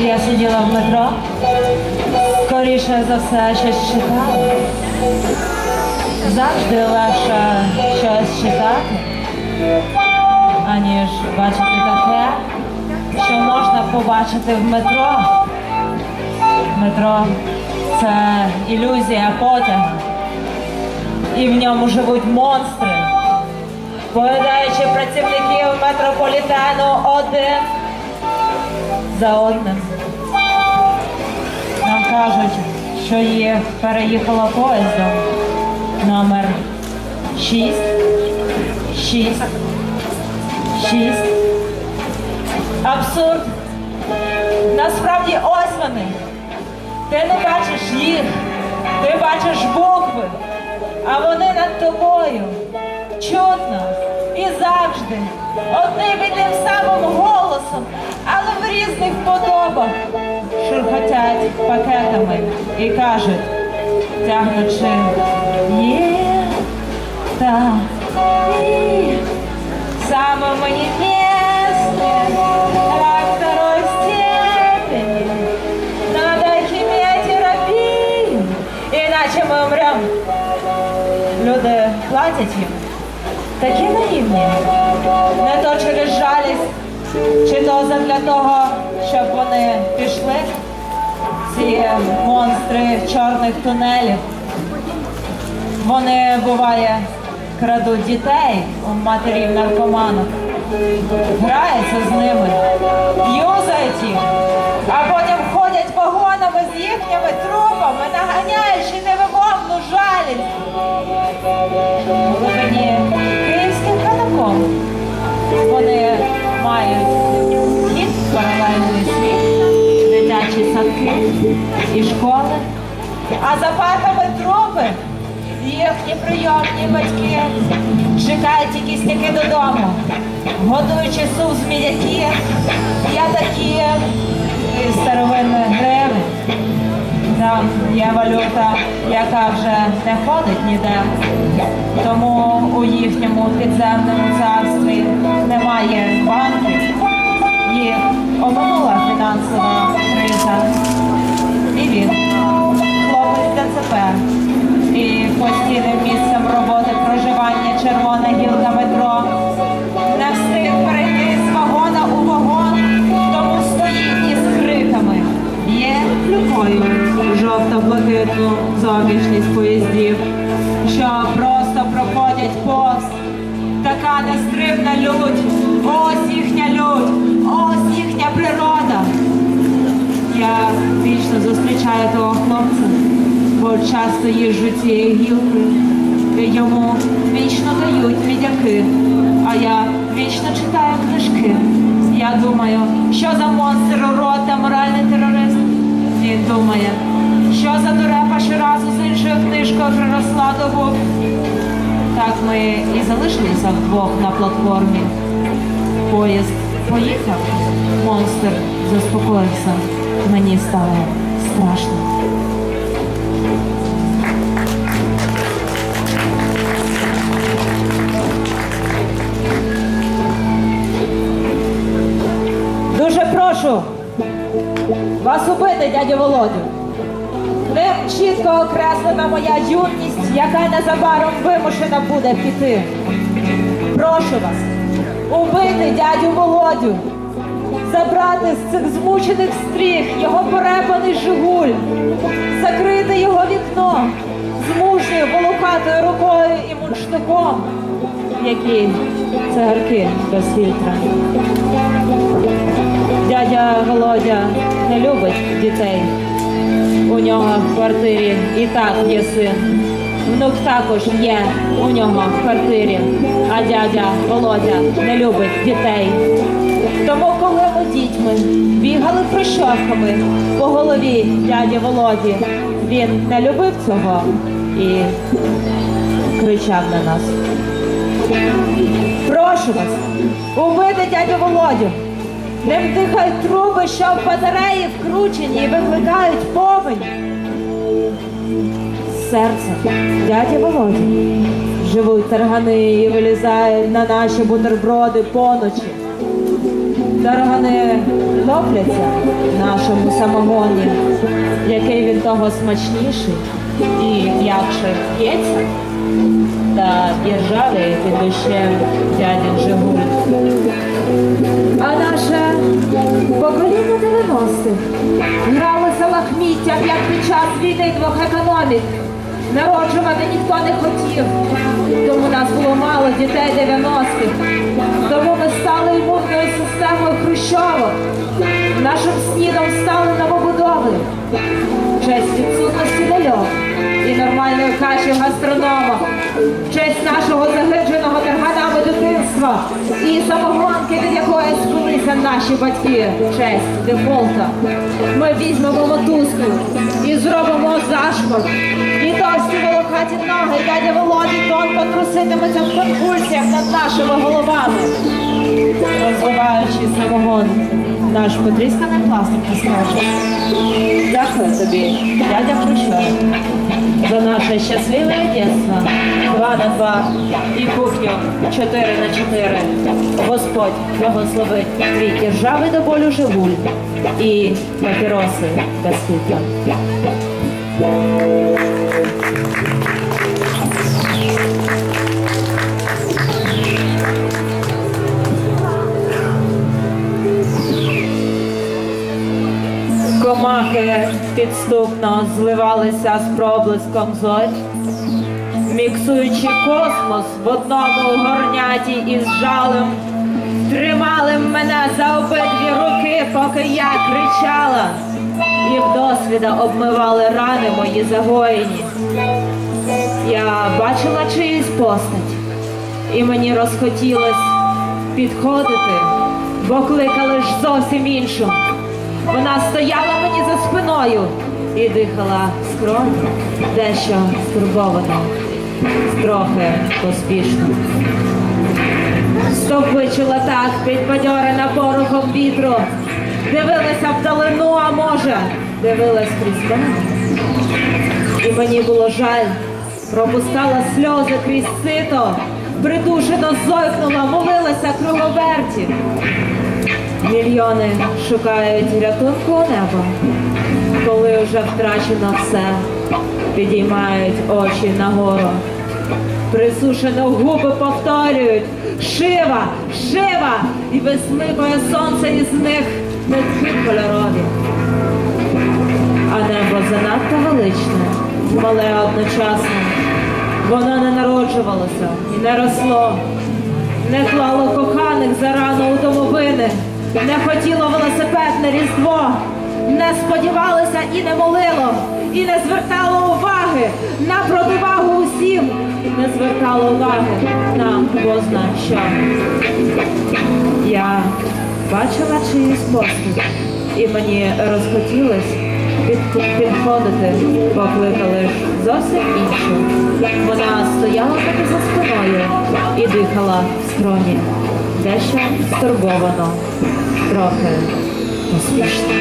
Я сиділа в метро, скоріше за все щось читала. Завжди легше щось аніж бачити таке, що можна побачити в метро. Метро це ілюзія потяга. І в ньому живуть монстри, поїдаючи працівників метрополітену один за одним. Нам кажуть, що їх переїхала поїздом номер 6, 6, 6. Абсурд. Насправді ось вони. Ти не бачиш їх, ти бачиш букви, а вони над тобою. Чутно і завжди. Одним і тим самим голосом, але в різних подобах. Шурхотять пакетами і кажуть, тягнучи є та мені місце, рак второй степени. Надо хіміотерапію, іначе ми умрем. Люди платять їм. Такі наївні. Не то через жалість, чи то задля того, щоб вони пішли. Ці монстри чорних тунелів. Вони буває крадуть дітей у матерів наркоманок, граються з ними, юзають їх, а потім ходять вагонами з їхніми трупами, наганяючи невимовну жалість. В глибині київських катакомб вони мають хід паралельний світ, дитячі садки і школи, а за партами трупи їхні прийомні батьки чекають якісь таки додому, готуючи суп з мідяків, п'ятаків і старовинних гриви. Там є валюта, яка вже не ходить ніде. Тому у їхньому підземному царстві зовнішність поїздів, що просто проходять повз. Така нестримна лють, ось їхня лють, ось їхня природа. Я вічно зустрічаю того хлопця, бо часто їжджу цією гілкою. Йому вічно дають мідяки, а я вічно читаю книжки. Я думаю, що за монстр урод та моральний терорист. Він думає, що за дурепа щоразу з іншою книжкою приросла до губ. Так ми і залишилися вдвох на платформі. Поїзд поїхав, монстр заспокоївся. Мені стало страшно. Дуже прошу вас убити, дядю Володю. Чітко окреслена моя юність, яка незабаром вимушена буде піти. Прошу вас, убити дядю Володю, забрати з цих змучених стріх його порепаний жигуль, закрити його вікно з мужньою волохатою рукою і мунштуком, які цигарки без фільтра. Дядя Володя не любить дітей. У нього в квартирі і так є син. Внук також є у нього в квартирі, а дядя Володя не любить дітей. Тому, коли ми дітьми бігали прищовками по голові дяді Володі, він не любив цього і кричав на нас. Прошу вас, убити дядю Володю. Ним дихають труби, що в батареї вкручені і викликають повень. Серце дяді Володі. Живуть таргани і вилізають на наші бутерброди поночі. Таргани лопляться в нашому самогоні, який він того смачніший і м'якше п'ється, та іржавий під дощем дядін Жигуль. А наше покоління 90-х гралося лахміттям, як під час війни двох економік. Народжувати ніхто не хотів, тому нас було мало дітей 90-х. Тому ми стали імунною системою Хрущова. Нашим снідом стали новобудови. Честь відсутності ляльок і нормальної каші гастронома. Честь нашого загидженого тарганами дитинства і самогонки, від якої спилися наші батьки. Честь дефолта. Ми візьмемо мотузку і зробимо зашмор. І товсті волохаті ноги, дядя Володі тонко труситиметься в конвульсіях над нашими головами. розбиваючи самогон, наш потрісканий пластик скаже. Дякую тобі, дядя Хрущов, за наше щасливе дитинство. Два на два і кухню чотири на чотири. Господь благословить твій ржавий до болю живуль і папіроси без підступно зливалися з проблиском зорь, міксуючи космос в одному горняті із жалем, тримали мене за обидві руки, поки я кричала, і вдосвіда обмивали рани мої загоєні. Я бачила чиюсь постать, і мені розхотілось підходити, бо кликали ж зовсім іншу. Вона стояла мені за спиною і дихала скромно, дещо стурбовано, трохи поспішно. Стовпичила так, підбадьорена порохом вітру, дивилася вдалину, а може, дивилась крізь мене. І мені було жаль, пропускала сльози крізь сито, придушено зойкнула, молилася круговерті. Мільйони шукають рятунку у небо, коли вже втрачено все, підіймають очі нагору. Присушено губи повторюють Шива, шива! І висмикує сонце із них нитки кольорові. А небо занадто величне, мале одночасно. Воно не народжувалося і не росло, не клало коханих зарано у домовини, не хотіло велосипедне різдво, не сподівалося і не молило, і не звертало уваги на противагу усім, не звертало уваги на бозна що. Я бачила чиїсь постать, і мені розхотілось підходити, покликали зовсім іншу. Вона стояла таки за спиною і дихала в скроні. Дещо стурбовано, трохи поспішно.